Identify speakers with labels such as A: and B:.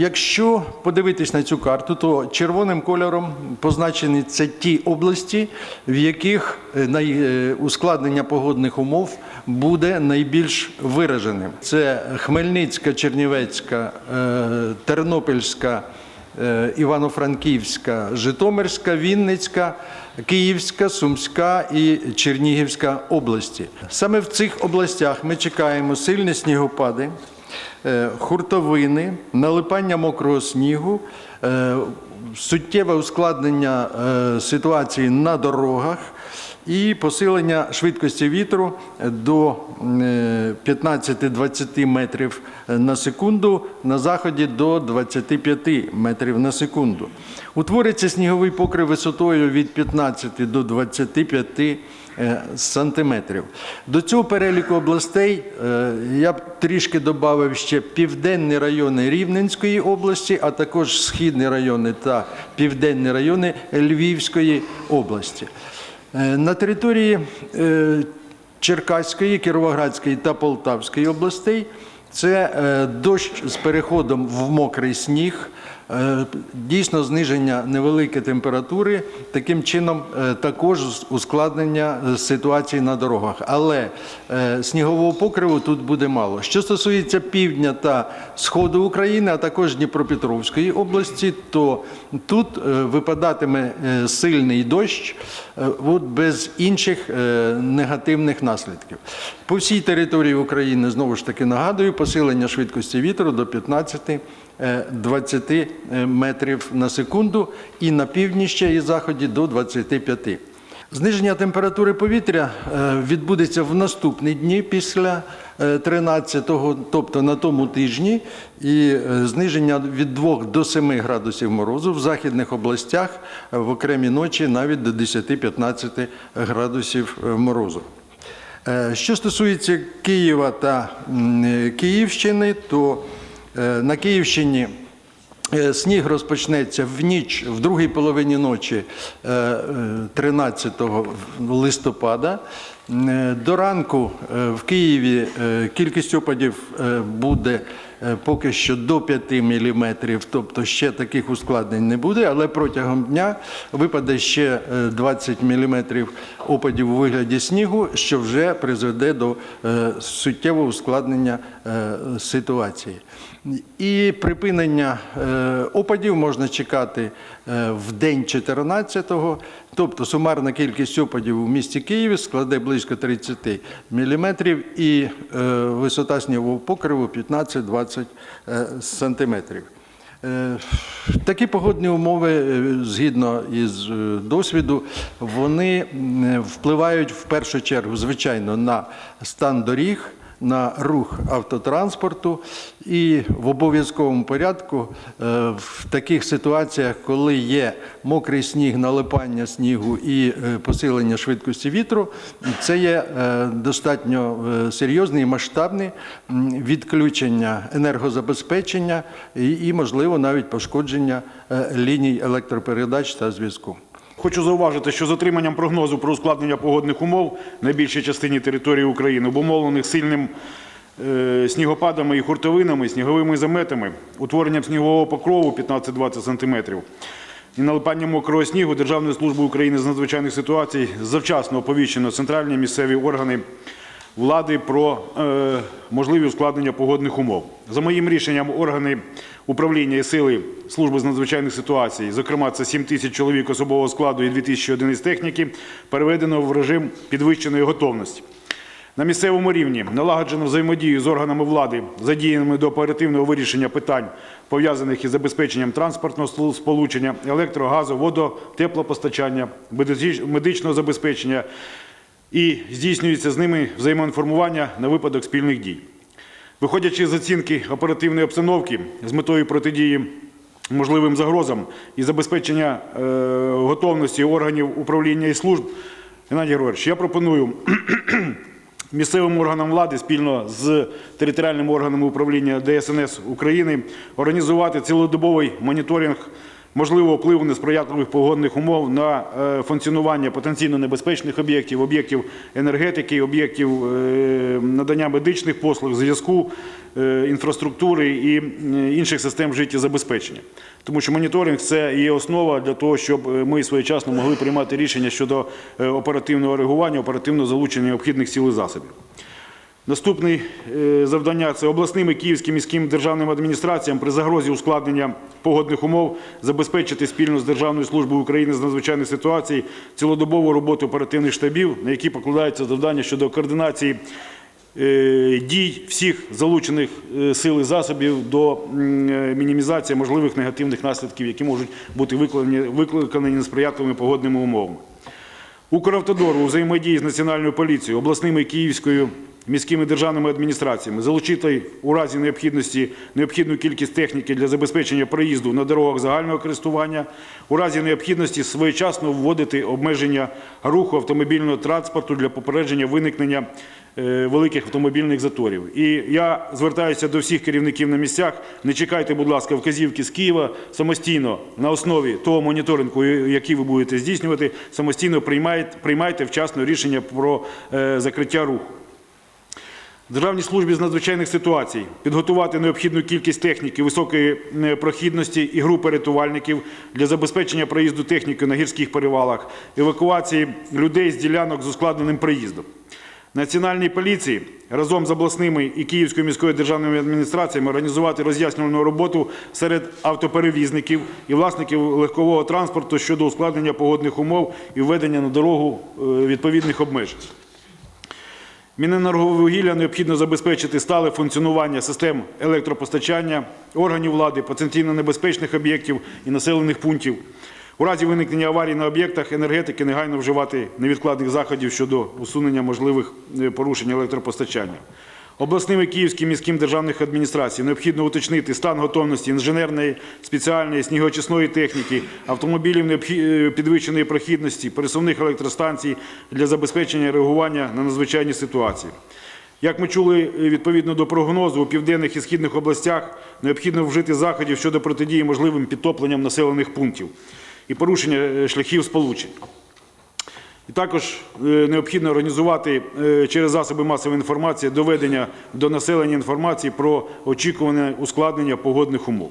A: Якщо подивитись на цю карту, то червоним кольором позначені це ті області, в яких е, е, ускладнення погодних умов буде найбільш вираженим. Це Хмельницька, Чернівецька, е, Тернопільська, Івано-Франківська, Житомирська, Вінницька, Київська, Сумська і Чернігівська області. Саме в цих областях ми чекаємо сильні снігопади, хуртовини, налипання мокрого снігу, е, суттєве ускладнення е, ситуації на дорогах і посилення швидкості вітру до е, 15-20 метрів на секунду, на заході до 25 метрів на секунду. Утвориться сніговий покрив висотою від 15 до 25 е, сантиметрів. До цього переліку областей е, я б трішки додав ще південні райони Рівненської області, а також східні райони та південні райони Львівської області. Е, На території е, Черкаської, Кіровоградської та Полтавської областей це е, дощ з переходом в мокрий сніг, е, дійсно зниження невеликої температури, таким чином е, також ускладнення е, ситуації на дорогах. Але е, снігового покриву тут буде мало. Що стосується півдня та сходу України, а також Дніпропетровської області, то тут е, випадатиме е, сильний дощ е, без інших е, негативних наслідків. По всій території України знову ж таки нагадую, посилення швидкості вітру до 15 е, 20 метрів на секунду і на півдні і заході до 25. Зниження температури повітря е, відбудеться в наступні дні після 13-го, тобто на тому тижні, і е, зниження від 2 до 7 градусів морозу в західних областях е, в окремі ночі навіть до 10-15 градусів е, морозу. Е, Що стосується Києва та е, Київщини, то е, на Київщині е, сніг розпочнеться в ніч, в другій половині ночі е, е, 13 листопада. Е, До ранку е, в Києві е, кількість опадів е, буде е, поки що до 5 мм, тобто ще таких ускладнень не буде, але протягом дня випаде ще е, 20 мм опадів у вигляді снігу, що вже призведе до е, суттєвого ускладнення е, ситуації. І припинення е, опадів можна чекати е, в день 14-го, тобто сумарна кількість опадів у місті Києві складе близько 30 мм і е, висота снігового покриву 15-20 е, сантиметрів. Такі погодні умови, згідно із досвіду, вони впливають в першу чергу, звичайно, на стан доріг, на рух автотранспорту і в обов'язковому порядку е, в таких ситуаціях, коли є мокрий сніг, налипання снігу і е, посилення швидкості вітру, це є е, достатньо серйозне і масштабне відключення енергозабезпечення і, можливо, навіть пошкодження ліній електропередач та зв'язку.
B: Хочу зауважити, що з отриманням прогнозу про ускладнення погодних умов на більшій частині території України, обумовлених сильним е, снігопадами і хуртовинами, сніговими заметами, утворенням снігового покрову 15-20 см і налипанням мокрого снігу Державної служби України з надзвичайних ситуацій завчасно оповіщено центральні місцеві органи влади про е, можливі ускладнення погодних умов. За моїм рішенням, органи управління і сили служби з надзвичайних ситуацій, зокрема, це 7 тисяч чоловік особового складу і 2 тисячі одиниць техніки, переведено в режим підвищеної готовності. На місцевому рівні налагоджено взаємодію з органами влади, задіяними до оперативного вирішення питань, пов'язаних із забезпеченням транспортного сполучення, електро, газу, водо, теплопостачання, медичного- забезпечення і здійснюється з ними взаємоінформування на випадок спільних дій. Виходячи з оцінки оперативної обстановки з метою протидії можливим загрозам і забезпечення е, готовності органів управління і служб, Геннадій Григорович, я пропоную місцевим органам влади спільно з територіальними органами управління ДСНС України організувати цілодобовий моніторинг можливого впливу несприятливих погодних умов на е, функціонування потенційно небезпечних об'єктів, об'єктів енергетики, об'єктів е, надання медичних послуг, зв'язку, е, інфраструктури і інших систем життєзабезпечення. Тому що моніторинг це є основа для того, щоб ми своєчасно могли приймати рішення щодо оперативного реагування, оперативного залучення необхідних сил і засобів. Наступне завдання це обласним і київським міським державним адміністраціям при загрозі ускладнення погодних умов забезпечити спільно з Державною службою України з надзвичайних ситуацій цілодобову роботу оперативних штабів, на які покладаються завдання щодо координації е, дій всіх залучених е, сил і засобів до е, мінімізації можливих негативних наслідків, які можуть бути викликані несприятливими погодними умовами. Укравтодор у взаємодії з Національною поліцією, обласними і київською міськими державними адміністраціями залучити у разі необхідності необхідну кількість техніки для забезпечення проїзду на дорогах загального користування, у разі необхідності своєчасно вводити обмеження руху автомобільного транспорту для попередження виникнення е, великих автомобільних заторів. І я звертаюся до всіх керівників на місцях. Не чекайте, будь ласка, вказівки з Києва самостійно на основі того моніторингу, який ви будете здійснювати, самостійно приймайте, приймайте вчасно рішення про е, закриття руху. Державній службі з надзвичайних ситуацій підготувати необхідну кількість техніки високої прохідності і групи рятувальників для забезпечення проїзду техніки на гірських перевалах, евакуації людей з ділянок з ускладненим проїздом. Національній поліції разом з обласними і Київською міською державними адміністраціями організувати роз'яснювальну роботу серед автоперевізників і власників легкового транспорту щодо ускладнення погодних умов і введення на дорогу е, відповідних обмежень. Міненерговугілля необхідно забезпечити стале функціонування систем електропостачання, органів влади, потенційно небезпечних об'єктів і населених пунктів. У разі виникнення аварій на об'єктах енергетики негайно вживати невідкладних заходів щодо усунення можливих е, порушень електропостачання. Обласним і Київським міським державних адміністрацій необхідно уточнити стан готовності інженерної, спеціальної, снігоочисної техніки, автомобілів е, підвищеної прохідності, пересувних електростанцій для забезпечення реагування на надзвичайні ситуації. Як ми чули е, відповідно до прогнозу, у південних і східних областях необхідно вжити заходів щодо протидії можливим підтопленням населених пунктів і порушення е, шляхів сполучень. Також е, необхідно організувати е, через засоби масової інформації доведення до населення інформації про очікуване ускладнення погодних умов.